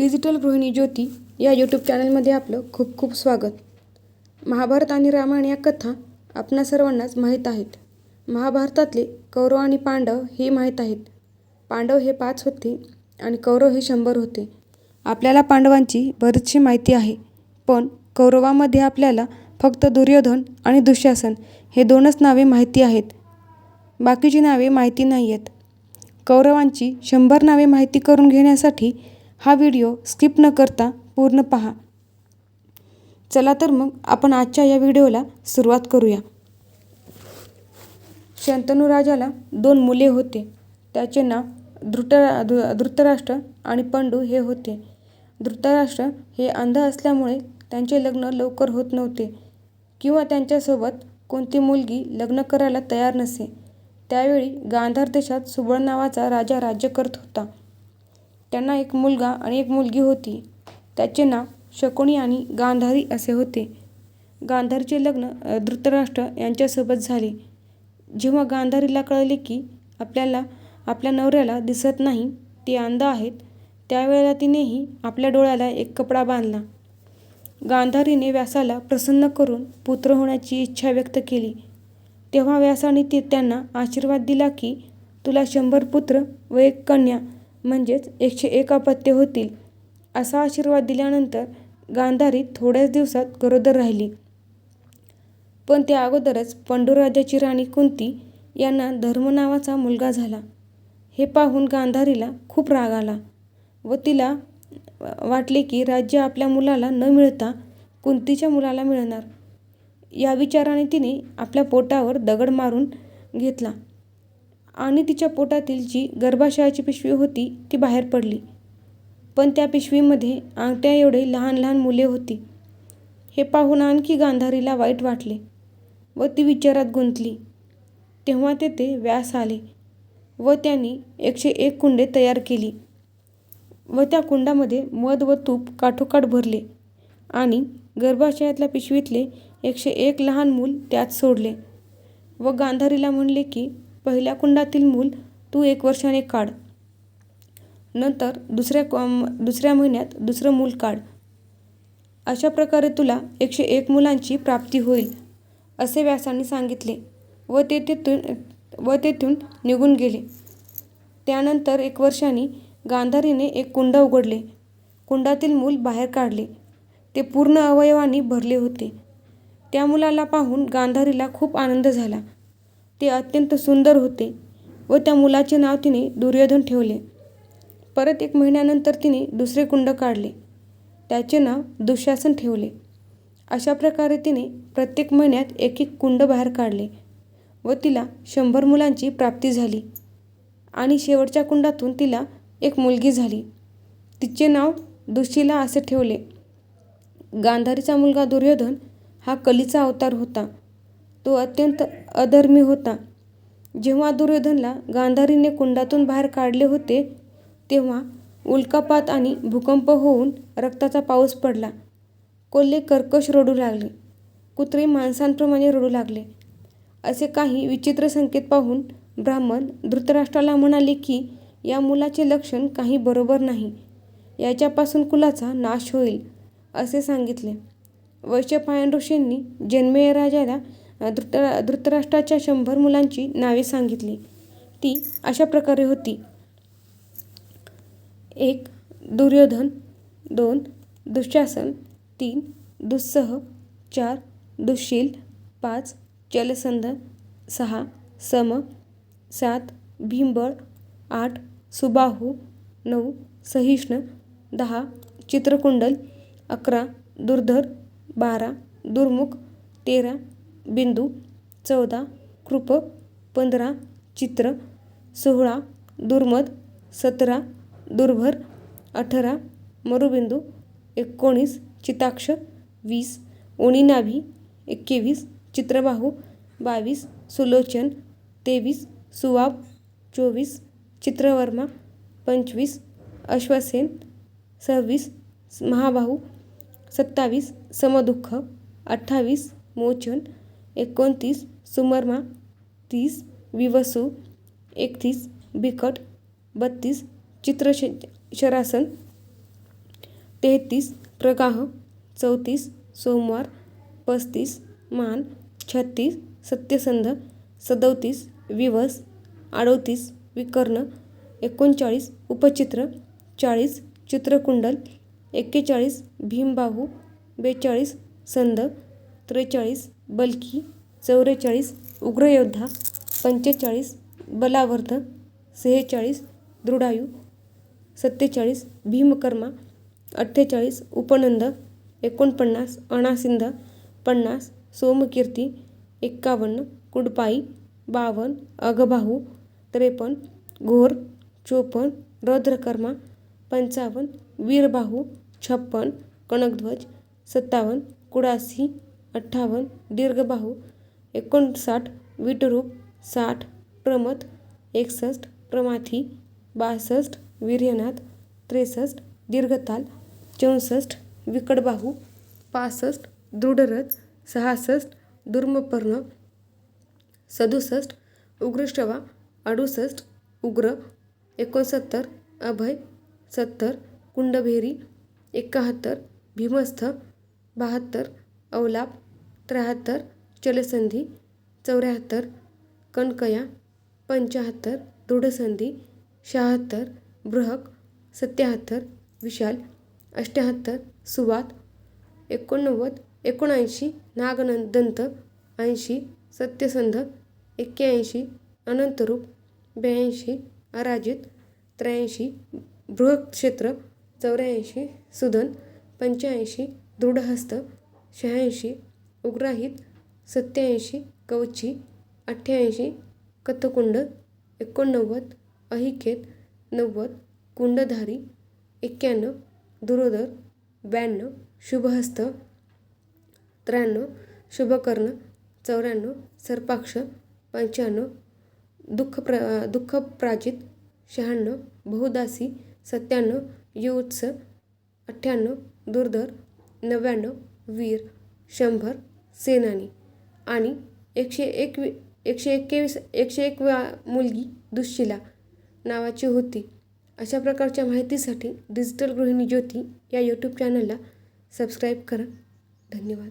Digital गृहिणी ज्योती या YouTube चॅनलमध्ये आपलं खूप खूप स्वागत. महाभारत आणि रामायण या कथा आपणा सर्वांनाच माहीत आहेत. महाभारतातले कौरव आणि पांडव हे माहीत आहेत. पांडव हे पाच होते आणि कौरव हे शंभर होते. आपल्याला पांडवांची बरीचशी माहिती आहे पण कौरवामध्ये आपल्याला फक्त दुर्योधन आणि दुःशासन हे दोनच नावे माहिती आहेत. बाकीची नावे माहिती नाही आहेत. कौरवांची शंभर नावे माहिती करून घेण्यासाठी हा व्हिडिओ स्किप न करता पूर्ण पहा. चला तर मग आपण आजच्या या व्हिडिओला सुरुवात करूया. शंतनू राजाला दोन मुले होते. त्याचे नाव धृत धृतराष्ट्र आणि पंडू हे होते. धृतराष्ट्र हे अंध असल्यामुळे त्यांचे लग्न लवकर होत नव्हते किंवा त्यांच्यासोबत कोणती मुलगी लग्न करायला तयार नसे. त्यावेळी गांधार देशात सुबळ नावाचा राजा राज्य करत होता. त्यांना एक मुलगा आणि एक मुलगी होती. त्याचे नाव शकुनी आणि गांधारी असे होते. गांधारीचे लग्न धृतराष्ट्र यांच्यासोबत झाले. जेव्हा गांधारीला कळले की आपल्याला आपल्या नवऱ्याला दिसत नाही ते अंध आहेत त्यावेळेला तिनेही आपल्या डोळ्याला एक कपडा बांधला. गांधारीने व्यासाला प्रसन्न करून पुत्र होण्याची इच्छा व्यक्त केली. तेव्हा व्यासाने ते त्यांना आशीर्वाद दिला की तुला शंभर पुत्र व एक कन्या म्हणजेच एकशे एक अपत्य होतील असा आशीर्वाद दिल्यानंतर गांधारी थोड्याच दिवसात गरोदर राहिली. पण त्या अगोदरच पंडुराजाची राणी कुंती यांना धर्म नावाचा मुलगा झाला. हे पाहून गांधारीला खूप राग आला व तिला वाटले की राज्य आपल्या मुलाला न मिळता कुंतीच्या मुलाला मिळणार. या विचाराने तिने आपल्या पोटावर दगड मारून घेतला. आणि तिच्या पोटातील जी गर्भाशयाची पिशवी होती ती बाहेर पडली. पण त्या पिशवीमध्ये अंगठ्या एवढे लहान लहान मुले होती. हे पाहून आणखी गांधारीला वाईट वाटले व ती विचारात गुंतली. तेव्हा तेथे व्यास आले व त्यांनी एकशे एक कुंडे तयार केली व त्या कुंडामध्ये मध व तूप काठोकाठ भरले आणि गर्भाशयातल्या पिशवीतले एकशे एक लहान मूल त्यात सोडले व गांधारीला म्हणले की पहिल्या कुंडातील मूल तू एक वर्षाने काढ. नंतर दुसऱ्या दुसऱ्या महिन्यात दुसरं मूल काढ. अशा प्रकारे तुला एकशे एक मुलांची प्राप्ती होईल असे व्यासांनी सांगितले व ते तेथून व तेथून निघून गेले. त्यानंतर एक वर्षाने गांधारीने एक कुंड उघडले. कुंडातील मूल बाहेर काढले. ते पूर्ण अवयवांनी भरले होते. त्या मुलाला पाहून गांधारीला खूप आनंद झाला. ते अत्यंत सुंदर होते व त्या मुलाचे नाव तिने दुर्योधन ठेवले. परत एक महिन्यानंतर तिने दुसरे कुंड काढले. त्याचे नाव दुःशासन ठेवले. अशा प्रकारे तिने प्रत्येक महिन्यात एक एक कुंड बाहेर काढले व तिला शंभर मुलांची प्राप्ती झाली आणि शेवटच्या कुंडातून तिला एक मुलगी झाली. तिचे नाव दुशीला असे ठेवले. गांधारीचा मुलगा दुर्योधन हा कलीचा अवतार होता. तो अत्यंत अधर्मी होता. जेव्हा दुर्योधनला गांधारीने कुंडातून बाहेर काढले होते तेव्हा उल्कापात आणि भूकंप होऊन रक्ताचा पाऊस पडला. कोल्हे कर्कश रडू लागले. कुत्रे माणसांप्रमाणे रडू लागले. असे काही विचित्र संकेत पाहून ब्राह्मण धृतराष्ट्राला म्हणाले की या मुलाचे लक्षण काही बरोबर नाही. याच्यापासून कुलाचा नाश होईल असे सांगितले. वैश्यपायन ऋषींनी जन्मेय राजाला धृत धृतराष्ट्राच्या शंभर मुलांची नावे सांगितली. ती अशा प्रकारे होती. एक दुर्योधन. दोन दुःशासन. तीन दुस्सह. चार दुःशील. पाच जलसंध सहा सम. सात भीमबळ. आठ सुबाहू. नऊ सहिष्ण. दहा चित्रकुंडल. अकरा दुर्धर. बारा दुर्मुख. तेरा बिंदू चौदा कृप पंधरा चित्र सोहळा दुर्मद सतरा दुर्भर अठरा मरुबिंदू एकोणीस चिताक्ष वीस ओणीनाभी एकवीस चित्रबाहू बावीस सुलोचन तेवीस सुवाब चोवीस चित्रवर्मा पंचवीस अश्वसेन सव्वीस महाबाहू सत्तावीस समदुःख अठ्ठावीस मोचन एकोणतीस सुमर्मा तीस विवसू एकतीस बिकट बत्तीस चित्र शरासन तेहतीस प्रगाह चौतीस सोमवार पस्तीस मान छत्तीस सत्यसंध सदोतीस विवस अडोतीस विकर्ण एकोणचाळीस उपचित्र चाळीस चित्रकुंडल एक्केचाळीस भीमबाहू बेचाळीस संध त्रेचाळीस बलकी चौवेचाळीस उग्रयोद्धा पंचेचाळीस बलावर्ध सेहेचाळीस दृढायू सत्तेचाळीस भीमकर्मा अठ्ठेचाळीस उपनंद एकोणपन्नास अणासिंध पन्नास सोमकीर्ती एक्कावन्न कुडपाई बावन्न अगबाहू त्रेपन्न घोर चोपन्न रौद्रकर्मा पंचावन्न वीरबाहू छप्पन कणकध्वज सत्तावन्न कुडासी अठ्ठावन्न दीर्घबाहू एकोणसाठ विटरूप साठ प्रमथ एकसष्ट प्रमाथी बासष्ट वीर्यनाथ त्रेसष्ट दीर्घताल चौसष्ट विकडबाहू पासष्ट दृढरथ सहासष्ट दुर्मपर्ण सदुसष्ट उग्रष्टवा अडुसष्ट उग्र एकोणसत्तर अभय सत्तर कुंडभेरी एकाहत्तर भीमस्थ बहात्तर अवलाप त्र्याहत्तर चलसंधी चौऱ्याहत्तर कणकया पंच्याहत्तर दृढसंधी शहात्तर बृहक सत्याहत्तर विशाल अष्ट्याहत्तर सुवात एकोणनव्वद एकोणऐंशी नागनदंत ऐंशी सत्यसंध एक्क्याऐंशी अनंतरूप ब्याऐंशी अराजित त्र्याऐंशी बृहक्षेत्र चौऱ्याऐंशी सुदन पंच्याऐंशी दृढहस्त शहाऐंशी उग्राहित सत्याऐंशी कवची अठ्ठ्याऐंशी कथकुंड एकोणनव्वद अहिखेत नव्वद कुंडधारी एक्क्याण्णव दुरोदर ब्याण्णव शुभहस्त त्र्याण्णव शुभकर्ण चौऱ्याण्णव सर्पाक्ष पंच्याण्णव दुःखप्र दुःखप्राजित शहाण्णव बहुदासी सत्त्याण्णव युत्स अठ्ठ्याण्णव दुर्धर नव्याण्णव वीर शंभर सेनानी आणि एकशे एकवी एकशे एक्केवीस एकशे एकवा मुलगी दुश्शिला नावाची होती. अशा प्रकारच्या माहितीसाठी डिजिटल गृहिणी ज्योती या यूट्यूब चॅनलला सबस्क्राईब करा. धन्यवाद.